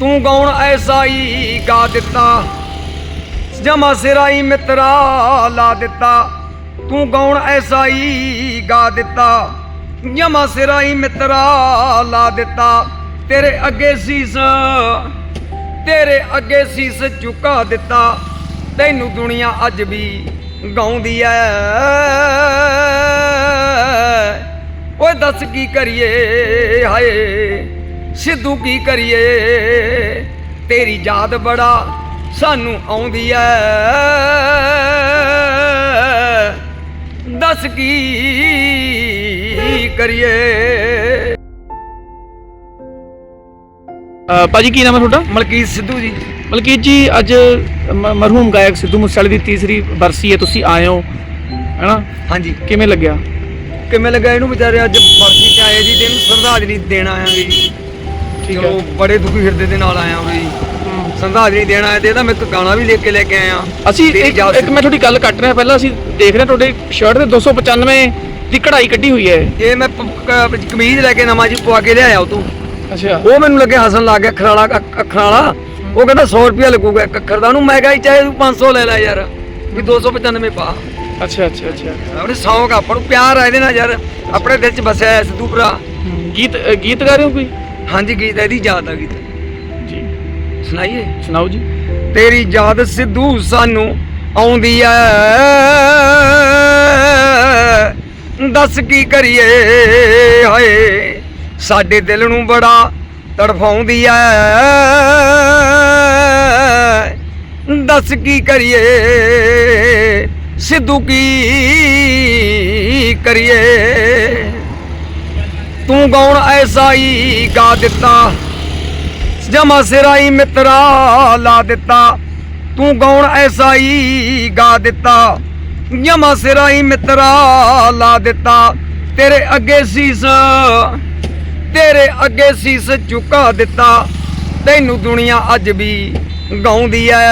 ਤੂੰ ਗਾਉਣ ਐਸਾ ਹੀ ਗਾ ਦਿੱਤਾ? ਜਮਾ ਸਿਰਾਈ ਮਿੱਤਰਾ ਲਾ ਦਿੱਤਾ। ਤੂੰ ਗਾਉਣ ਐਸਾ ਹੀ ਗਾ ਦਿੱਤਾ? ਜਮਾ ਸਿਰਾਈ ਮਿੱਤਰਾ ਲਾ ਦਿੱਤਾ। ਤੇਰੇ ਅੱਗੇ ਸੀਸ, ਤੇਰੇ ਅੱਗੇ ਸੀਸ ਝੁਕਾ ਦਿੱਤਾ। ਤੈਨੂੰ ਦੁਨੀਆ ਅੱਜ ਵੀ ਗਾਉਂਦੀ ਐ। ਓਏ ਦੱਸ ਕੀ ਕਰੀਏ ਹਾਏ? ਸਿੱਧੂ ਕੀ ਕਰੀਏ? ਤੇਰੀ ਯਾਦ ਬੜਾ ਸਾਨੂੰ ਆਉਂਦੀ ਐ। ਦੱਸ ਕੀ ਕਰੀਏ? ਭਾਜੀ ਕੀ ਨਾਮ ਹੈ ਤੁਹਾਡਾ? ਮਲਕੀਤ ਸਿੱਧੂ ਜੀ। ਮਲਕੀਤ ਜੀ ਅੱਜ ਮ- ਮਰਹੂਮ ਗਾਇਕ ਸਿੱਧੂ ਮੂਸੇਵਾਲੇ ਦੀ ਤੀਸਰੀ ਬਰਸੀ ਹੈ ਤੁਸੀਂ ਆਏ ਹੋ ਹੈਨਾ? ਹਾਂਜੀ। ਕਿਵੇਂ ਲੱਗਿਆ? ਕਿਵੇਂ ਲੱਗਾ ਇਹਨੂੰ ਵਿਚਾਰੇ ਅੱਜ ਵਰਸੀ ਤੇ ਆਏ ਜੀ ਤੇ ਇਹਨੂੰ ਸ਼ਰਧਾਂਜਲੀ ਦੇਣ ਆਇਆਂਗੇ ਜੀ। ਠੀਕ ਚਲੋ ਬੜੇ ਦੁਖੀ ਹਿਰਦੇ ਦੇ ਨਾਲ ਆਇਆ ਹਾਂ ਜੀ। ਸ਼ਰਧਾਂਜਲੀ ਦੇਣ ਆਇਆ ਤੇ ਇਹਦਾ ਮੈਂ ਇੱਕ ਗਾਣਾ ਵੀ ਲਿਖ ਕੇ ਲੈ ਕੇ ਆਇਆ। ਅਸੀਂ ਤੇਰੀ ਇੱਕ ਯਾਦ ਇੱਕ ਮੈਂ ਤੁਹਾਡੀ ਗੱਲ ਕੱਟ ਰਿਹਾ ਪਹਿਲਾਂ ਅਸੀਂ ਦੇਖ ਰਹੇ ਹਾਂ ਤੁਹਾਡੇ ਸ਼ਰਟ ਤੇ 295 ਦੀ ਕਢਾਈ ਕੱਢੀ ਹੋਈ ਹੈ। ਇਹ ਮੈਂ ਪ- ਕ- ਕਮੀਜ਼ ਲੈ ਕੇ ਨਵਾਂ ਜੀ ਪਵਾ ਕੇ ਲਿਆਇਆ ਉਹ ਤੋਂ। ਅੱਛਾ। ਉਹ ਮੈਨੂੰ ਲੱਗੇ ਹੱਸਣ ਲੱਗ ਗਿਆ ਅੱਖਰਾਂ ਵਾਲਾ ਅੱਖ- ਅੱਖਰਾਂ ਵਾਲਾ ਉਹ ਕਹਿੰਦਾ 100 ਰੁਪਿਆ ਲੱਗੂਗਾ ਇੱਕ ਅੱਖਰ ਦਾ। ਉਹਨੂੰ ਮੈਂ ਕਿਹਾ ਜੀ ਚਾਹੇ ਤੂੰ 500 ਲੈ ਲੈ ਯਾਰ ਵੀ 295 ਪਾ। ਅੱਛਾ ਅੱਛਾ ਅੱਛਾ। ਆਪਣੇ ਸ਼ੌਂਕ ਆਪਾਂ ਨੂੰ ਪਿਆਰ ਆ ਇਹਦੇ ਨਾਲ ਯਾਰ। ਆਪਣੇ ਦਿਲ 'ਚ ਵਸਿਆ ਹੈ ਸਿੱਧੂ ਭਰਾ। ਗੀਤ ਅ, ਗੀਤ ਗਾ ਰਹੇ ਹੋ ਕੋਈ? ਹਾਂਜੀ ਗੀਤ ਇਹਦੀ ਯਾਦ ਆ ਗੀਤ। ਜੀ। ਸੁਣਾਈਏ? ਸੁਣਾਓ ਜੀ। ਤੇਰੀ ਯਾਦ ਸਿੱਧੂ ਸਾਨੂੰ ਆਉਂਦੀ ਐ। ਦੱਸ ਕੀ ਕਰੀਏ ਹਾਏ। ਸਾਡੇ ਦਿਲ ਨੂੰ ਬੜਾ ਤੜਫਾਉਂਦੀ ਐ। ਦੱਸ ਕੀ ਕਰੀਏ ਸਿੱਧੂ ਕੀ ਕਰੀਏ। ਤੂੰ ਗਾਉਣ ਐਸਾ ਹੀ ਗਾ ਦਿੱਤਾ? ਜਮਾ ਸਿਰਾਈ ਮਿੱਤਰਾ ਲਾ ਦਿੱਤਾ। ਤੂੰ ਗਾਉਣ ਐਸਾ ਹੀ ਗਾ ਦਿੱਤਾ? ਜਮਾ ਸਿਰਾਈ ਮਿੱਤਰਾ ਲਾ ਦਿੱਤਾ। ਤੇਰੇ ਅੱਗੇ ਸੀਸ, ਤੇਰੇ ਅੱਗੇ ਸੀਸ ਝੁਕਾ ਦਿੱਤਾ। ਤੈਨੂੰ ਦੁਨੀਆ ਅੱਜ ਵੀ ਗਾਉਂਦੀ ਐ।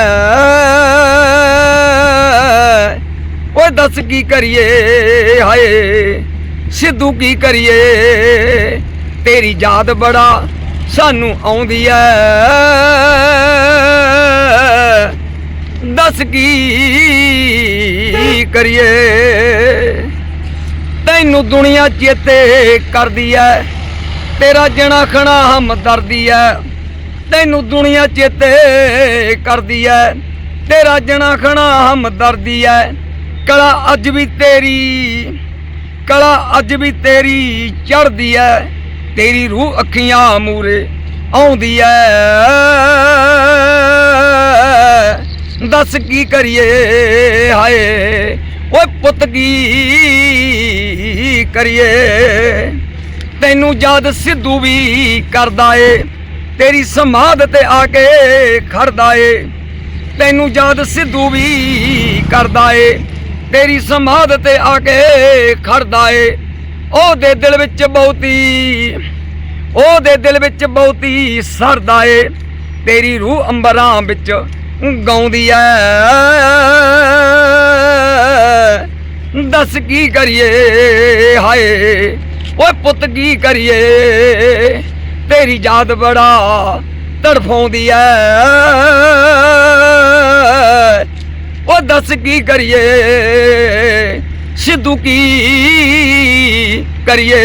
ਓਏ ਦੱਸ ਕੀ ਕਰੀਏ ਹਾਏ? ਸਿੱਧੂ ਕੀ ਕਰੀਏ? ਤੇਰੀ ਯਾਦ ਬੜਾ ਸਾਨੂੰ ਆਉਂਦੀ ਐ। ਦੱਸ ਕੀ ਕਰੀਏ? ਤੈਨੂੰ ਦੁਨੀਆ ਚੇਤੇ ਕਰਦੀ ਐ। ਤੇਰਾ ਜਣਾ ਖਣਾ ਹਮਦਰਦੀ ਐ। ਤੈਨੂੰ ਦੁਨੀਆ ਚੇਤੇ ਕਰਦੀ ਐ। ਤੇਰਾ ਜਣਾ ਖਣਾ ਹਮਦਰਦੀ ਐ। ਕਲਾ ਅੱਜ ਵੀ ਤੇਰੀ ਕਲਾ ਅੱਜ ਵੀ ਤੇਰੀ ਚੜਦੀ ਐ, ਤੇਰੀ ਰੂਹ ਅੱਖੀਆਂ ਮੂਰੇ ਆਉਂਦੀ ਐ। ਦੱਸ ਕੀ ਕਰੀਏ ਹਾਏ, ਓਏ ਪੁੱਤ ਕੀ ਕਰੀਏ? ਤੈਨੂੰ ਯਾਦ ਸਿੱਧੂ ਵੀ ਕਰਦਾ ਏ, ਤੇਰੀ ਸਮਾਧ ਤੇ ਆ ਕੇ ਖੜਦਾ ਏ। ਤੈਨੂੰ ਯਾਦ ਸਿੱਧੂ ਵੀ ਕਰਦਾ ਏ। ਤੇਰੀ ਸਮਾਧ ਤੇ ਆ ਕੇ ਖੜਦਾ ਏ। ਉਹਦੇ ਦਿਲ ਵਿੱਚ ਬਹੁਤੀ, ਉਹਦੇ ਦਿਲ ਵਿੱਚ ਬਹੁਤੀ ਸਰਦਾ ਏ। ਤੇਰੀ ਰੂਹ ਅੰਬਰਾਂ ਵਿੱਚ ਗਾਉਂਦੀ ਐ। ਦੱਸ ਕੀ ਕਰੀਏ, ਹਾਏ। ਓਏ ਪੁੱਤ ਕੀ ਕਰੀਏ। ਤੇਰੀ ਯਾਦ ਬੜਾ ਤੜਫਾਉਂਦੀ ਐ। ਉਹ ਦੱਸ ਕੀ ਕਰੀਏ? ਸਿੱਧੂ ਕੀ ਕਰੀਏ?